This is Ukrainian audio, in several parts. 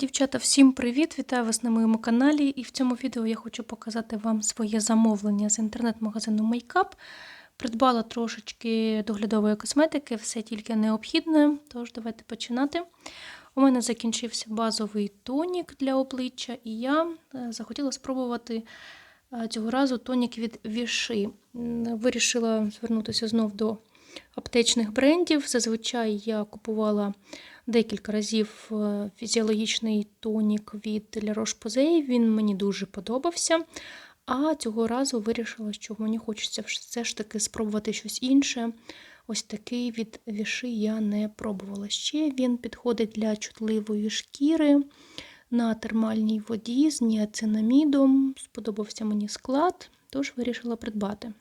Дівчата, всім привіт! Вітаю вас на моєму каналі. І в цьому відео я хочу показати вам своє замовлення з інтернет-магазину Makeup. Придбала трошечки доглядової косметики, все тільки необхідне. Тож, давайте починати. У мене закінчився базовий тонік для обличчя, і я е, захотіла спробувати е, цього разу тонік від Віши. Вирішила звернутися знов до аптечних брендів. Зазвичай я купувала декілька разів е, фізіологічний тонік від La Roche-Posay. Він мені дуже подобався. А цього разу вирішила, що мені хочеться все ж таки спробувати щось інше. Ось такий від віши я не пробувала. Ще він підходить для чутливої шкіри на термальній воді з ніацинамідом. Сподобався мені склад, тож вирішила придбати.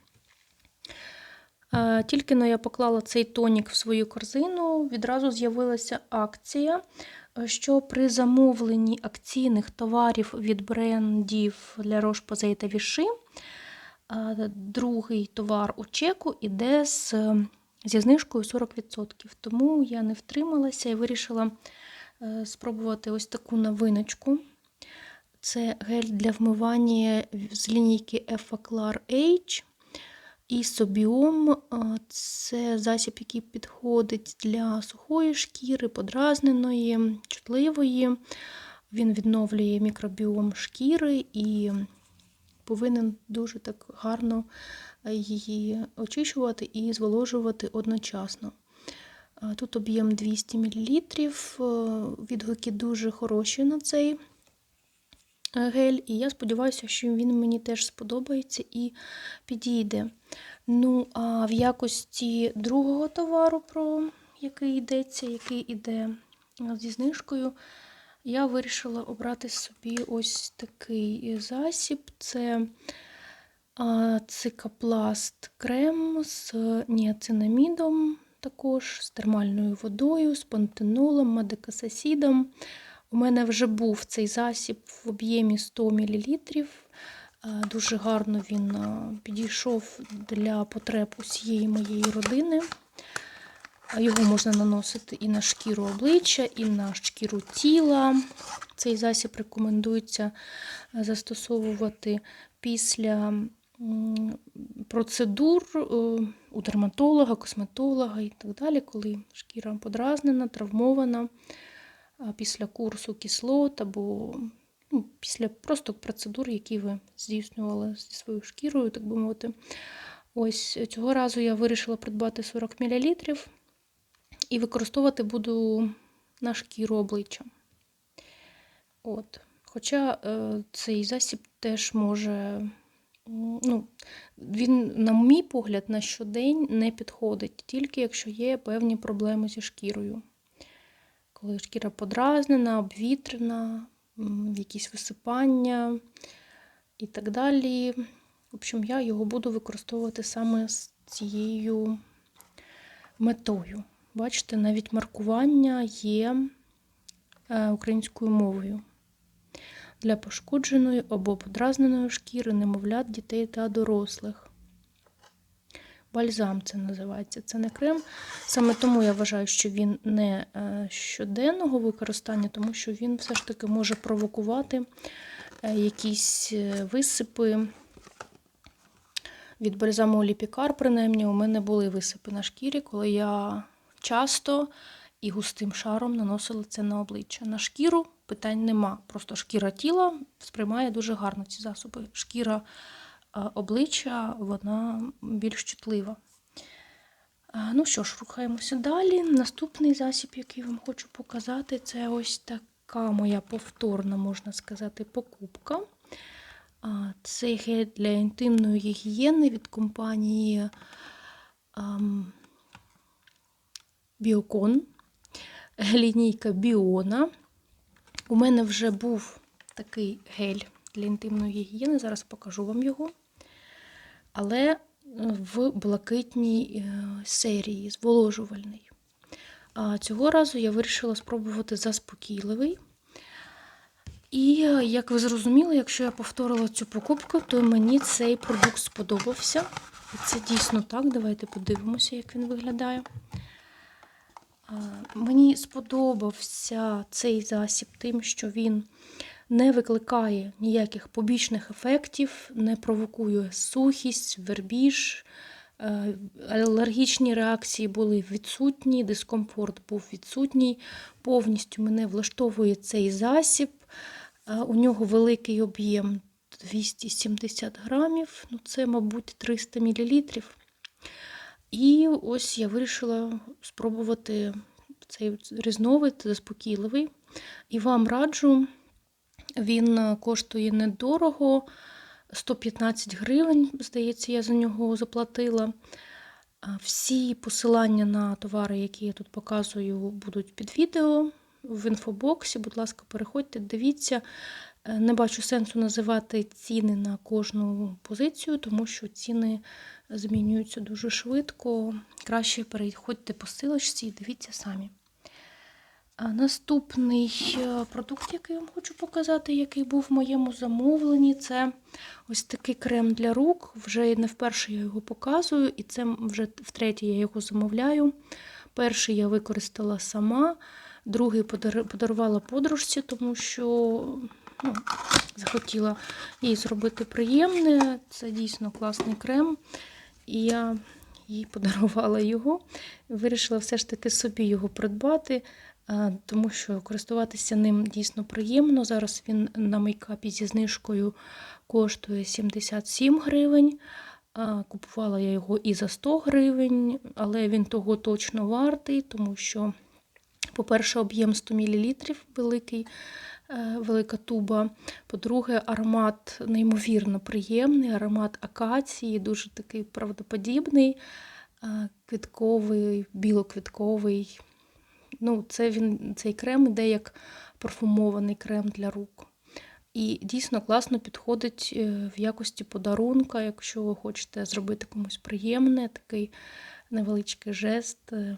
Тільки но я поклала цей тонік в свою корзину, відразу з'явилася акція, що при замовленні акційних товарів від брендів для Roche-Posay та Vichy, другий товар у чеку іде з, зі знижкою 40%. Тому я не втрималася і вирішила спробувати ось таку новиночку. Це гель для вмивання з лінійки Effaclar H. І собіом це засіб, який підходить для сухої шкіри, подразненої, чутливої. Він відновлює мікробіом шкіри і повинен дуже так гарно її очищувати і зволожувати одночасно. Тут об'єм 200 мл, відгуки дуже хороші на цей гель, і я сподіваюся, що він мені теж сподобається і підійде. Ну, а в якості другого товару, про який йдеться, який йде зі знижкою, я вирішила обрати собі ось такий засіб. Це цикапласт крем з ніацинамідом, також з термальною водою, з пантенолом, мадекасасідом. У мене вже був цей засіб в об'ємі 100 мл. Дуже гарно він підійшов для потреб усієї моєї родини. Його можна наносити і на шкіру обличчя, і на шкіру тіла. Цей засіб рекомендується застосовувати після процедур у дерматолога, косметолога і так далі, коли шкіра подразнена, травмована після курсу кислот або ну, після просто процедур, які ви здійснювали зі своєю шкірою, так би мовити. Ось цього разу я вирішила придбати 40 мл і використовувати буду на шкіру обличчя. От. Хоча е, цей засіб теж може, ну, він, на мій погляд, на щодень не підходить, тільки якщо є певні проблеми зі шкірою коли шкіра подразнена, обвітрена, якісь висипання і так далі. В общем, я його буду використовувати саме з цією метою. Бачите, навіть маркування є е, українською мовою. Для пошкодженої або подразненої шкіри, немовлят, дітей та дорослих. Бальзам це називається. Це не крем. Саме тому я вважаю, що він не е, щоденного використання, тому що він все ж таки може провокувати е, якісь е, висипи. Від бальзаму Ліпікар, принаймні, у мене були висипи на шкірі, коли я часто і густим шаром наносила це на обличчя. На шкіру питань нема. Просто шкіра тіла сприймає дуже гарно ці засоби. Шкіра обличчя вона більш чутлива. Ну що ж, рухаємося далі. Наступний засіб, який вам хочу показати, це ось така моя повторна, можна сказати, покупка. Це гель для інтимної гігієни від компанії Біокон, лінійка Біона. У мене вже був такий гель для інтимної гігієни, зараз покажу вам його але е, в блакитній е, серії, зволожувальний. А цього разу я вирішила спробувати заспокійливий. І, е, як ви зрозуміли, якщо я повторила цю покупку, то мені цей продукт сподобався. Це дійсно так. Давайте подивимося, як він виглядає. Мені сподобався цей засіб тим, що він не викликає ніяких побічних ефектів, не провокує сухість, вербіж. Е, Алергічні реакції були відсутні, дискомфорт був відсутній. Повністю мене влаштовує цей засіб. Е, У нього великий об'єм 270 грамів, ну це, мабуть, 300 мл. І ось я вирішила спробувати цей різновид заспокійливий. І вам раджу, він е, коштує недорого, 115 гривень, здається, я за нього заплатила. Всі посилання на товари, які я тут показую, будуть під відео в інфобоксі. Будь ласка, переходьте, дивіться. Е, Не бачу сенсу називати ціни на кожну позицію, тому що ціни змінюються дуже швидко. Краще переходьте по силочці і дивіться самі. Наступний е, продукт, який я вам хочу показати, який був в моєму замовленні, це ось такий крем для рук. Вже не вперше я його показую, і це вже втретє я його замовляю. Перший я використала сама, другий подарувала подружці, тому що ну, захотіла їй зробити приємне. Це дійсно класний крем. І я їй подарувала його. Вирішила все ж таки собі його придбати, тому що користуватися ним дійсно приємно. Зараз він на мейкапі зі знижкою коштує 77 гривень. Купувала я його і за 100 гривень, але він того точно вартий, тому що, по-перше, об'єм 100 мл великий, е, велика туба. По-друге, аромат неймовірно приємний, аромат акації, дуже такий правдоподібний, е, квітковий, білоквітковий. Ну, це він, цей крем іде як парфумований крем для рук. І дійсно класно підходить е, в якості подарунка, якщо ви хочете зробити комусь приємне, такий невеличкий жест, е,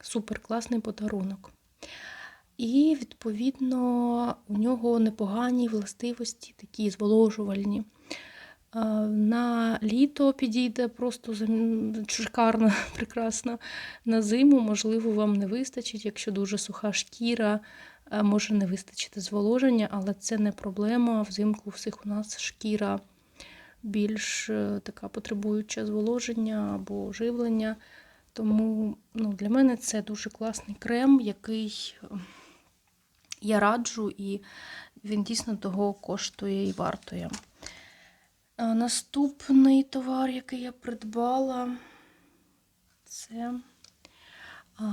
супер класний подарунок. І, відповідно, у нього непогані властивості, такі зволожувальні. На літо підійде просто шикарно, прекрасно. На зиму, можливо, вам не вистачить, якщо дуже суха шкіра, може не вистачити зволоження, але це не проблема. Взимку у всіх у нас шкіра більш е, така потребуюча зволоження або живлення. Тому ну, для мене це дуже класний крем, який е, я раджу, і він дійсно того коштує і вартує. А Наступний товар, який я придбала, це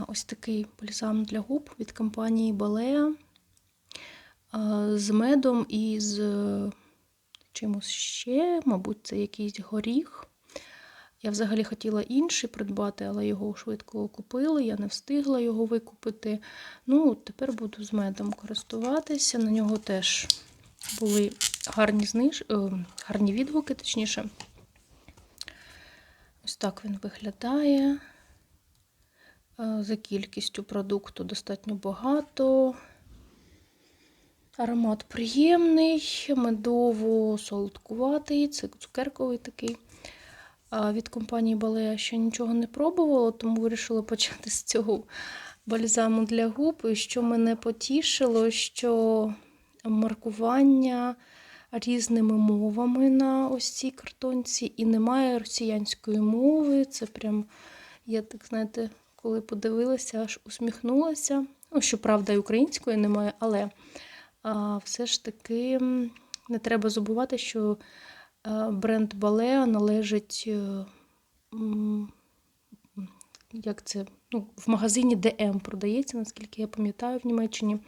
ось такий бальзам для губ від компанії Balea з медом і з е, чимось ще, мабуть, це якийсь горіх. Я взагалі хотіла інший придбати, але його швидко купили, я не встигла його викупити. Ну, тепер буду з медом користуватися. На нього теж були гарні зниж... е, гарні відгуки, точніше. Ось так він виглядає. Е, За кількістю продукту достатньо багато. Аромат приємний, медово-солодкуватий, це цукерковий такий. Від компанії Балея ще нічого не пробувала, тому вирішила почати з цього бальзаму для губ. І що мене потішило, що маркування різними мовами на ось цій картонці, і немає росіянської мови. Це прям, я так знаєте, коли подивилася, аж усміхнулася. Ну, щоправда, і української немає, але а, все ж таки не треба забувати, що бренд Балеа належить. е, Як це? Ну, в магазині DM продається, наскільки я пам'ятаю, в Німеччині.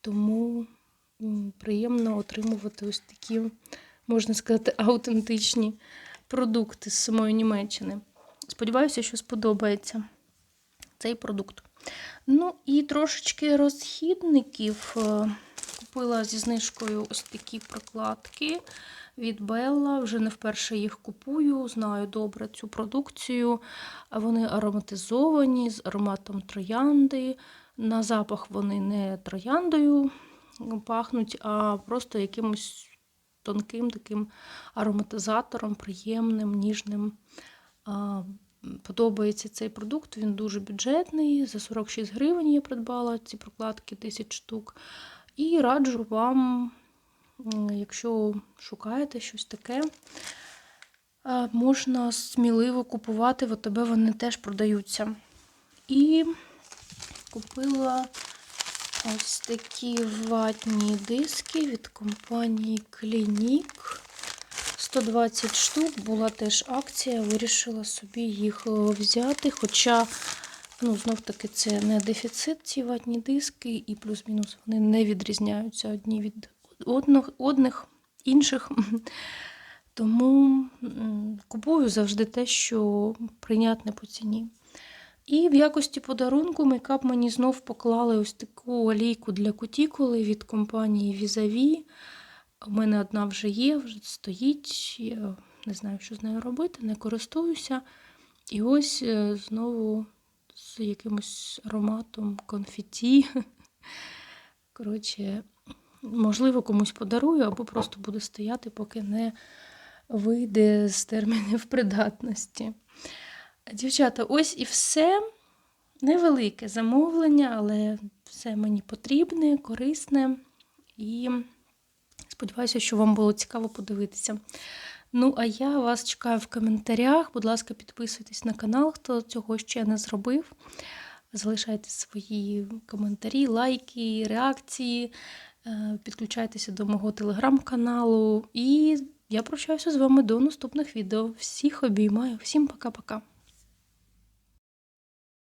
Тому приємно отримувати ось такі, можна сказати, аутентичні продукти з самої Німеччини. Сподіваюся, що сподобається цей продукт. Ну і трошечки розхідників. Е, Купила зі знижкою ось такі прокладки від Белла. Вже не вперше їх купую, знаю добре цю продукцію. Вони ароматизовані з ароматом троянди. На запах вони не трояндою пахнуть, а просто якимось тонким таким ароматизатором, приємним, ніжним. Подобається цей продукт, він дуже бюджетний. За 46 гривень я придбала ці прокладки 1000 штук. І раджу вам, якщо шукаєте щось таке, можна сміливо купувати, в АТБ вони теж продаються. І купила ось такі ватні диски від компанії Clinique. 120 штук була теж акція, вирішила собі їх е, взяти. Хоча, ну, знов таки, це не дефіцит, ці ватні диски, і плюс-мінус вони не відрізняються одні від одних, одних інших. Тому купую завжди те, що прийнятне по ціні. І в якості подарунку мейкап мені знов поклали ось таку олійку для кутікули від компанії Visavi. У мене одна вже є, вже стоїть. Я не знаю, що з нею робити, не користуюся. І ось е, знову з якимось ароматом конфеті. Коротше, можливо, комусь подарую, або просто буде стояти, поки не вийде з термінів придатності. Дівчата, ось і все. Невелике замовлення, але все мені потрібне, корисне. І сподіваюся, що вам було цікаво подивитися. Ну, а я вас чекаю в коментарях. Будь ласка, підписуйтесь на канал, хто цього ще не зробив. Залишайте свої коментарі, лайки, реакції. Е, Підключайтеся до мого телеграм-каналу. І я прощаюся з вами до наступних відео. Всіх обіймаю, всім пока-пока.